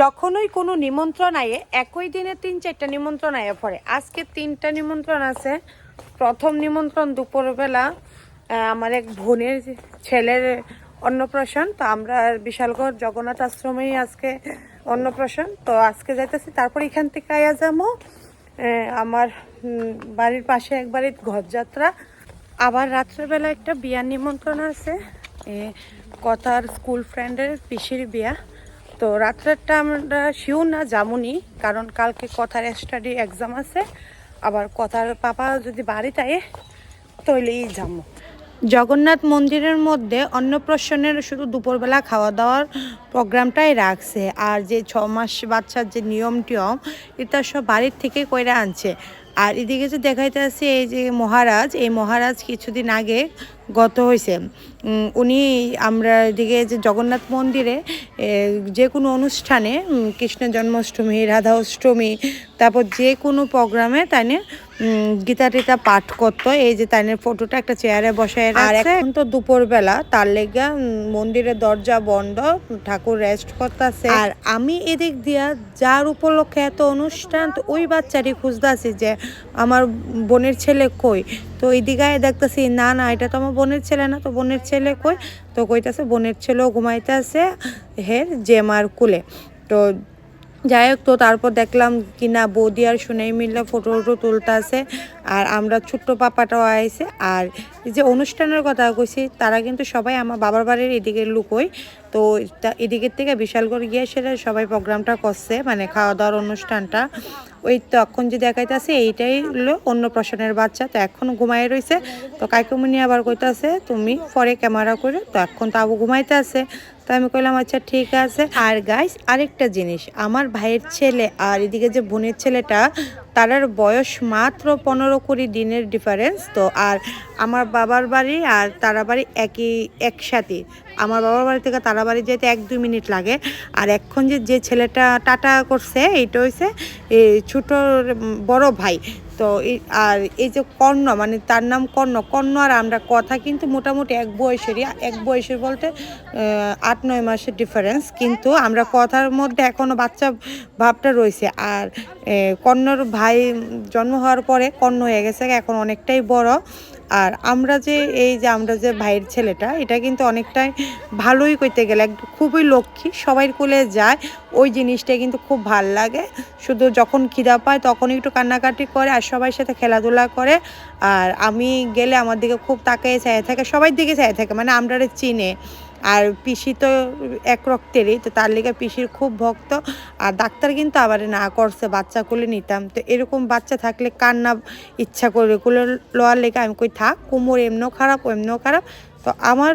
যখনই কোনো নিমন্ত্রণ আয়ে, একই দিনে তিন চারটা নিমন্ত্রণ আয়ে পড়ে। আজকে তিনটা নিমন্ত্রণ আছে। প্রথম নিমন্ত্রণ দুপুরবেলা আমার এক বোনের ছেলের অন্নপ্রাশন। তো আমরা বিশালগড় জগন্নাথ আশ্রমেই আজকে অন্নপ্রাশন। তো আজকে যাইতেছি, তারপর এখান থেকে আয়া যাব আমার বাড়ির পাশে এক বাড়ির ঘরযাত্রা আবার রাত্রেবেলা একটা বিয়ার নিমন্ত্রণ আছে। কথার স্কুল ফ্রেন্ডের পিসির বিয়া। তো রাত্রেরটা আমরা শিওর না যামুনি কারণ কালকে কথার স্টাডি এক্সাম আছে। আবার কথার পাপা যদি বাড়িতে আয়ে তৈলেই যাব। জগন্নাথ মন্দিরের মধ্যে অন্নপ্রাশনের শুধু দুপুরবেলা খাওয়া দাওয়ার প্রোগ্রামটাই রাখছে। আর যে ছ মাস বাচ্চার যে নিয়ম টিয়ম এটা সব বাড়ির থেকে কইরা আনছে। আর এদিকে যে দেখাইতে আছে এই যে মহারাজ এই মহারাজ কিছুদিন আগে গত হয়েছে উনি আমরা এদিকে যে জগন্নাথ মন্দিরে যে কোনো অনুষ্ঠানে কৃষ্ণ জন্মাষ্টমী রাধা অষ্টমী তারপর যে কোনো প্রোগ্রামে তাই নিয়ে, গীতা টিতা পাঠ করতো। এই যে তাই নিয়ে ফটোটা একটা চেয়ারে বসায় আর এখন তো দুপুরবেলা তার লেগে মন্দিরের দরজা বন্ধ ঠাকুর রেস্ট করতেছে। আর আমি এদিক দিয়া যার উপলক্ষে এত অনুষ্ঠান তো ওই বাচ্চারই খুঁজতেছি যে আমার বোনের ছেলে কই? তো এই এইদিকে দেখতেছি, না না, এটা তো আমার বোনের ছেলে না। তো বোনের ছেলে কই? তো কইতেছে, বোনের ছেলেও ঘুমাইতে আছে হের জেমার কুলে। তো যাই হোক, তো তারপর দেখলাম কি না বৌদি আর সুনাই মিল্লা ফটো ফটো তুলতে আছে আর আমরা ছোট্ট পাপাটাও আইসে আর যে অনুষ্ঠানের কথা কইছি, তারা কিন্তু সবাই আমার বাবার বাড়ির এদিকে লুকোই তো তা- এদিকের থেকে বিশালগড় গিয়ে সেটা সবাই প্রোগ্রামটা করছে মানে খাওয়া দাওয়ার অনুষ্ঠানটা। ওই তখন যে দেখাইতেছে, এইটাই হলো অন্নপ্রাশনের বাচ্চা, তো এখন ঘুমাই রয়েছে তো কাইকুমনি আবার কইতাছে, তুমি পরে ক্যামেরা করে তো এখন তো আবু ঘুমাইতে আছে। তো আমি কইলাম আচ্ছা ঠিক আছে। আর গাইস আরেকটা জিনিস, আমার ভাইয়ের ছেলে আর এদিকে যে বোনের ছেলেটা তারার বয়স মাত্র পনেরো কুড়ি দিনের ডিফারেন্স তো আর আমার বাবার বাড়ি আর তারা বাড়ি একই, একসাথে। আমার বাবার বাড়ি থেকে তারা বাড়ি যেতে এক দুই মিনিট লাগে। আর এখন যে যে ছেলেটা টাটা করছে, এইটা হয়েছে ছোটোর বড় ভাই। তো আর এই যে কর্ণ মানে তার নাম কর্ণ কর্ণ আর আমরা কথা কিন্তু মোটামুটি এক বয়সেরই, এক বয়সের বলতে আট, নয় মাসের ডিফারেন্স কিন্তু আমরা কথার মধ্যে এখনও বাচ্চা ভাবটা রয়েছে। আর কর্ণর ভাই জন্ম হওয়ার পরে কর্ণ হয়ে গেছে, এখন অনেকটাই বড়। আর আমরা যে, এই যে আমরা যে ভাইয়ের ছেলেটা, এটা কিন্তু অনেকটাই ভালোই করতে গেলে খুবই লক্ষ্মী, সবাই কোলে যায়, ওই জিনিসটা কিন্তু খুব ভালো লাগে। শুধু যখন খিদা পায় তখন একটু কান্নাকাটি করে আর সবাই সাথে খেলাধুলা করে। আর আমি গেলে আমার দিকে খুব তাকায় চাই থাকে, সবাই দিকে চাই থাকে মানে আমরা চিনে। আর পিসি তো এক রক্তেরই, তো তার লেগে পিসির খুব ভক্ত। আর ডাক্তার কিন্তু আবার না করছে, বাচ্চা কোলে নিতাম। তো এরকম বাচ্চা থাকলে কান্না ইচ্ছা করে কোলে লওয়ার লেগে আমি কই, থাক, কোমর এমনও খারাপ এমনও খারাপ। তো আমার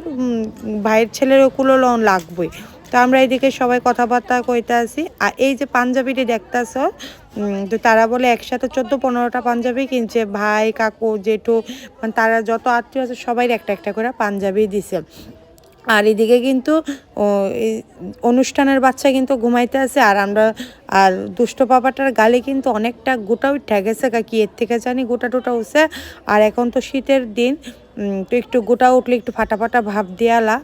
ভাইয়ের ছেলের কুলো লোন লাগবেই। তো আমরা এদিকে সবাই কথাবার্তা কইতে আসি। আর এই যে পাঞ্জাবিটি দেখতেছ তো তারা বলে একসাথে চোদ্দ পনেরোটা পাঞ্জাবি কিনছে। ভাই, কাকু, জেঠু মানে তারা যত আত্মীয় আছে সবাই একটা একটা করে পাঞ্জাবি দিছে। আর এদিকে কিন্তু অনুষ্ঠানের বাচ্চা কিন্তু ঘুমাইতে আছে, আর আমরা, আর দুষ্ট পাপাটার গালে কিন্তু অনেকটা গোটা উঠে গেছে গা, কি এর থেকে জানি গোটা টোটা উঠছে। আর এখন তো শীতের দিন তো একটু গোটা উঠলে একটু ফাটা ফাটা ভাব দিয়ালা।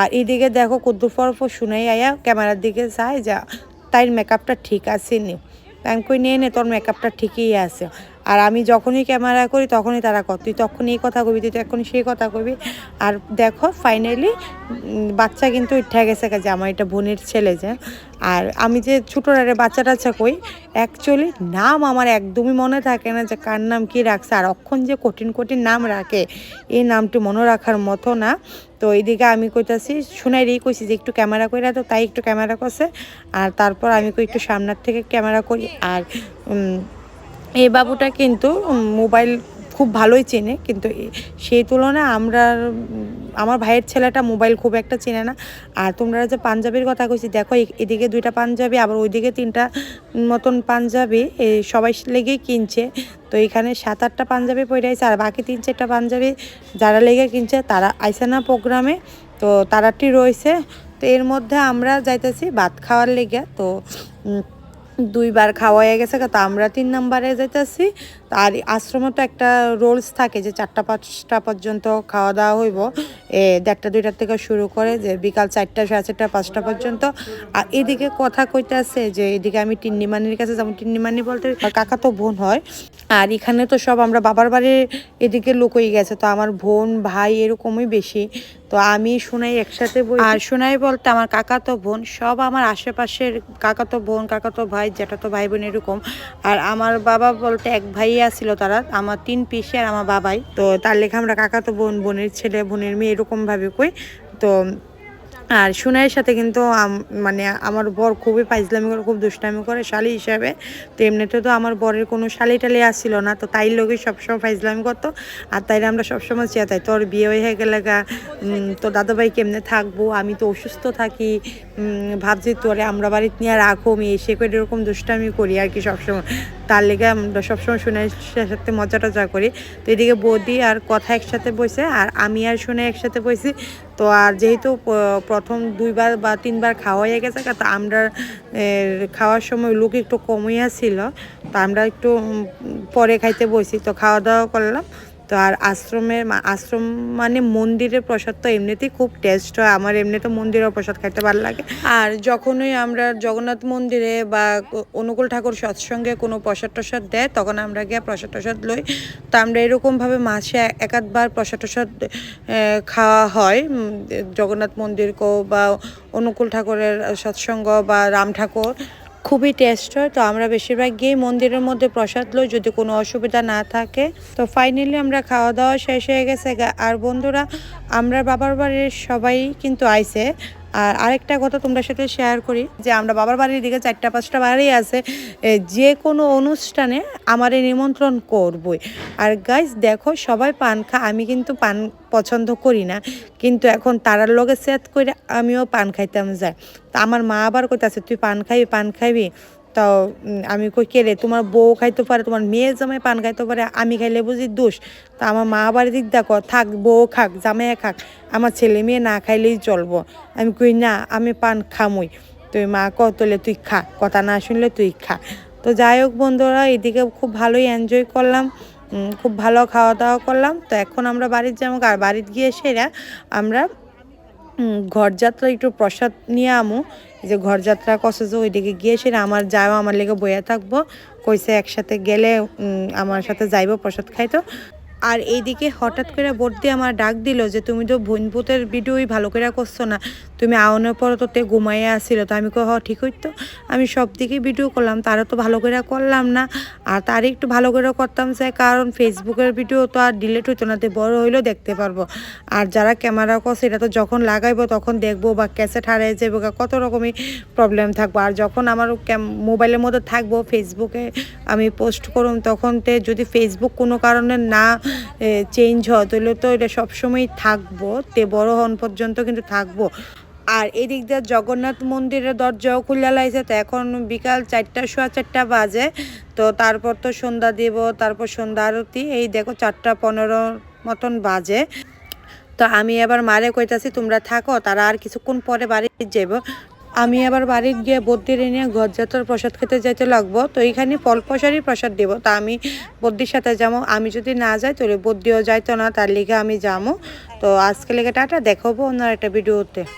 আর এদিকে দেখো কুদ্দুর পর পর শুনেই আয়া, ক্যামেরার দিকে যায়, যা তাই মেকআপটা ঠিক আছে নি আমি কই নিয়ে নে, তোর মেকআপটা ঠিকই আছে। আর আমি যখনই ক্যামেরা করি, তখনই তারা কর, তুই তখন এই কথা কবি, তুই তখন সেই কথা কবি। আর দেখো ফাইনালি বাচ্চা কিন্তু উঠে গেছে যে আমার এটা বোনের ছেলে যে। আর আমি যে ছোটোরারে বাচ্চা টাচ্চা কই অ্যাকচুয়ালি নাম আমার একদমই মনে থাকে না যে কার নাম কি রাখছে। আর অক্ষণ যে কঠিন কঠিন নাম রাখে, এই নামটি মনে রাখার মতো না। তো এইদিকে আমি কইতাছি, শুনাই রেই কইছি যে একটু ক্যামেরা কইরা তো তাই একটু ক্যামেরা করছে। আর তারপর আমি কই একটু সামনের থেকে ক্যামেরা করি। আর এই বাবুটা কিন্তু মোবাইল খুব ভালোই চেনে, কিন্তু সেই তুলনায় আমরা আমার ভাইয়ের ছেলেটা মোবাইল খুব একটা চেনে না। আর তোমরা যে পাঞ্জাবির কথা কইছি, দেখো এদিকে দুইটা পাঞ্জাবি, আবার ওইদিকে তিনটা মতন পাঞ্জাবি সবাই লেগেই কিনছে। তো এখানে সাত আটটা পাঞ্জাবি পরে আছে আর বাকি তিন চারটা পাঞ্জাবি যারা লেগে কিনছে, তারা আইসে না প্রোগ্রামে। তো তারাটি রয়েছে তো এর মধ্যে আমরা যাইতেছি ভাত খাওয়ার লেগে। তো দুইবার খাওয়া হয়ে গেছে তো আমরা তিন নাম্বারে যেতেছি আর আশ্রমে তো একটা রোলস থাকে যে চারটা, পাঁচটা পর্যন্ত খাওয়া দাওয়া হইব। এ দেড়টা, দুইটার থেকে শুরু করে যে বিকাল চারটা, সাড়ে চারটা, পাঁচটা পর্যন্ত। আর এদিকে কথা কইতে আছে যে এদিকে আমি টিন্নিমানির কাছে যেমন টিন্নিমানি বলতে কাকা তো বোন হয়। আর এখানে তো সব আমরা বাবার বাড়ির এদিকে লোক হয়ে গেছে। তো আমার বোন, ভাই এরকমই বেশি। তো আমি শোনাই একসাথে বই আর শোনাই বলতে আমার কাকাতো বোন, সব আমার আশেপাশের কাকাতো বোন, কাকাতো ভাই যেটা তো ভাই বোন এরকম। আর আমার বাবা বলতে এক ভাই ছিল তারা, আমার তিন পিসি আর আমার বাবাই। তো তার লেখা আমরা কাকাতো বোন, বোনের ছেলে, বোনের মেয়ে এরকমভাবে কই। তো আর সুনাইয়ের সাথে কিন্তু মানে আমার বর খুবই পাইজলামি করে, খুব দুষ্টামি করে শালি হিসাবে। তো এমনিতে তো আমার বরের কোনো শালি টালি আসছিল না, তো তাই লোকে সবসময় ফাইজলামি করতো। আর তাই আমরা সবসময় চেয়ে তাই তোর বিয়ে হয়ে গেলে তো দাদাভাই কেমনে থাকব? আমি তো অসুস্থ থাকি ভাবছি তোরে আমরা বাড়িতে নিয়ে রাখো, আমি এসে করে এরকম দুষ্টামি করি আর কি সবসময়। তার লেগে আমরা সবসময় শুনে সাথে মজা টজা করি। তো এদিকে বৌদি আর কথা একসাথে বসে আর আমি আর শুনে একসাথে বসি তো আর যেহেতু প্রথম দুইবার বা তিনবার খাওয়া হয়ে গেছে, তো আমরা খাওয়ার সময় লোক একটু কমিয়া ছিল তো আমরা একটু পরে খাইতে বসি তো খাওয়া দাওয়া করলাম। তো আর আশ্রমের আশ্রম মানে মন্দিরের প্রসাদ তো এমনিতেই খুব টেস্ট হয়। আমার এমনিতে মন্দিরের প্রসাদ খাইতে ভালো লাগে। আর যখনই আমরা জগন্নাথ মন্দিরে বা অনুকূল ঠাকুর সৎসঙ্গে কোনো প্রসাদ টসাদ দেয়, তখন আমরা গিয়ে প্রসাদ টসাদ লই। তো আমরা এরকমভাবে মাসে এক আধবার প্রসাদ টসাদ খাওয়া হয়। জগন্নাথ মন্দির কো বা অনুকূল ঠাকুরের সৎসঙ্গ বা রাম ঠাকুর। খুবই টেস্ট হয়, তো আমরা বেশিরভাগ গিয়ে মন্দিরের মধ্যে প্রসাদ লই, যদি কোনো অসুবিধা না থাকে। তো ফাইনালি আমরা খাওয়া দাওয়া শেষ হয়ে গেছে আর বন্ধুরা, আমরা বাবার বাড়ির সবাই কিন্তু আইছে। আর আরেকটা কথা তোমরা সাথে শেয়ার করি, যে আমরা বাবার বাড়ির দিকে চারটা, পাঁচটা বাড়ি আছে যে কোনো অনুষ্ঠানে আমার নিমন্ত্রণ করবই। আর গাইজ দেখো, সবাই পান খা, আমি কিন্তু পান পছন্দ করি না, কিন্তু এখন তারার লগে সেত করে আমিও পান খাইতাম যাই তা আমার মা আবার কইতাছে, তুই পান খাইবি পান খাইবি? তো উম, আমি কই কে রে? তোমার বউ খাইতে পারে তোমার মেয়ে জামাই পান খাইতে পারে আমি খাইলে বুঝি দোষ? তা আমার মা আবার দিক দেখো থাক বউ খাক জামাই খাক আমার ছেলে মেয়ে না খাইলেই চলবো। আমি কই না আমি পান খামুই। তুই মা কতলে তুই খা কথা না শুনলে তুই খা। তো যাই হোক বন্ধুরা এদিকে খুব ভালোই এনজয় করলাম খুব ভালো খাওয়া দাওয়া করলাম। তো এখন আমরা বাড়ির যাব আর বাড়িতে গিয়ে সেরা আমরা ঘরযাত্রা একটু প্রসাদ নিয়ে আমু। যে ঘরযাত্রা যে ওইদিকে গিয়ে সেটা আমার যাও, আমার লেগে বইয়া থাকব। কইছে একসাথে গেলে আমার সাথে যাইবো প্রসাদ খাইতো। আর এইদিকে হঠাৎ করে বর্দি আমার ডাক দিল যে, তুমি তো ভুনপুতের ভিডিওই ভালো করে করছ না। তুমি আওয়ানোর পর তো তে ঘুমাইয়া আসছিল তো আমি কো হ, ঠিক হইতো। আমি সব দিকে ভিডিও করলাম। তারও তো ভালো করে করলাম না। আর তার একটু ভালো করে করতাম চাই কারণ ফেসবুকের ভিডিও তো আর ডিলেট হইতো না। তে বড় হইলেও দেখতে পারব। আর যারা ক্যামেরা কর, সেটা তো যখন লাগাইবো, তখন দেখব বা ক্যাসেট হারিয়ে যাব কত রকমই প্রবলেম থাকব। আর যখন আমার মোবাইলের মধ্যে থাকব ফেসবুকে আমি পোস্ট করুন তখন তে যদি ফেসবুক কোনো কারণে না চেঞ্জ হয় তাহলে তো এটা সবসময় থাকব, তে বড় হন পর্যন্ত কিন্তু থাকব। আর এদিক দিয়ে জগন্নাথ মন্দিরের দরজাও খুলে লাইছে তো এখন বিকাল চারটা, সোয়া চারটা বাজে। তো তারপর তো সন্ধ্যা দিব, তারপর সন্ধ্যা আরতি, এই দেখো চারটা পনেরো মতন বাজে। তো আমি এবার মারে কইতাছি, তোমরা থাকো, তারা আর কিছুক্ষণ পরে বাড়ি যাব আমি আবার বাড়ির গিয়ে বদ্যির এনে ঘরজাতর প্রসাদ খেতে যাইতে লাগবো, তো এইখানে ফল প্রসারই প্রসাদ দেব। তা আমি বদ্যির সাথে যাব আমি যদি না যাই, তাহলে বদ্যিও যাইতো না, তার লিগে আমি যাব তো আজকে লেগে টাটা দেখাবো ওনার একটা ভিডিওতে।